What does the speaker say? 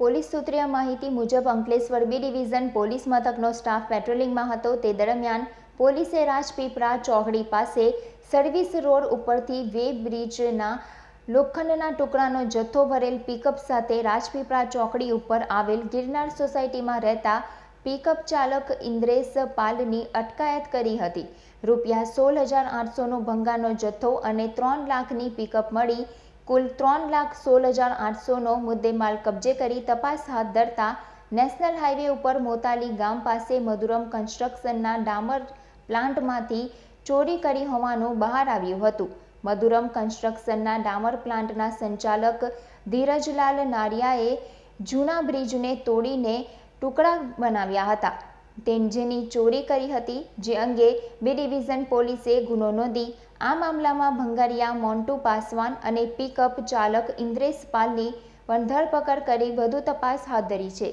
Police સૂત્રીય માહિતી મુજબ અંકલેશ્વર બી ડિવિઝન પોલીસ મથકનો સ્ટાફ પેટ્રોલિંગમાં હતો. તે દરમિયાન પોલીસે રાજપીપળા ચોકડી પાસે સર્વિસ રોડ ઉપરથી વે બ્રિજના લોખંડના ટુકડાનો જથ્થો ભરેલ પિકઅપ સાથે રાજપીપળા ચોકડી ઉપર આવેલ ગિરનાર સોસાયટીમાં રહેતા પિકઅપ ચાલક ઇન્દ્રેશ પાલની અટકાયત કરી હતી. રૂપિયા સોળ હજાર આઠસોનો ભંગારનો જથ્થો અને ત્રણ લાખની પિકઅપ મળી કુલ ત્રણ લાખ સોળ હજાર આઠસોનો મુદ્દેમાલ કબજે કરી તપાસ હાથ ધરતા નેશનલ હાઈવે ઉપર મોતાલી ગામ પાસે મધુરમ કન્સ્ટ્રક્શનના ડામર પ્લાન્ટમાંથી ચોરી કરી હોવાનું બહાર આવ્યું હતું. મધુરમ કન્સ્ટ્રક્શનના ડામર પ્લાન્ટના સંચાલક ધીરજલાલ નારિયાએ જૂના બ્રિજને તોડીને ટુકડા બનાવ્યા હતા. તે જેની ચોરી કરી હતી, જે અંગે બી ડિવિઝન પોલીસે ગુનો નોંધી આ મામલામાં ભંગારિયા મોન્ટુ પાસવાન અને પિકઅપ ચાલક ઇન્દ્રેશ પાલની પણ ધરપકડ કરી વધુ તપાસ હાથ ધરી છે.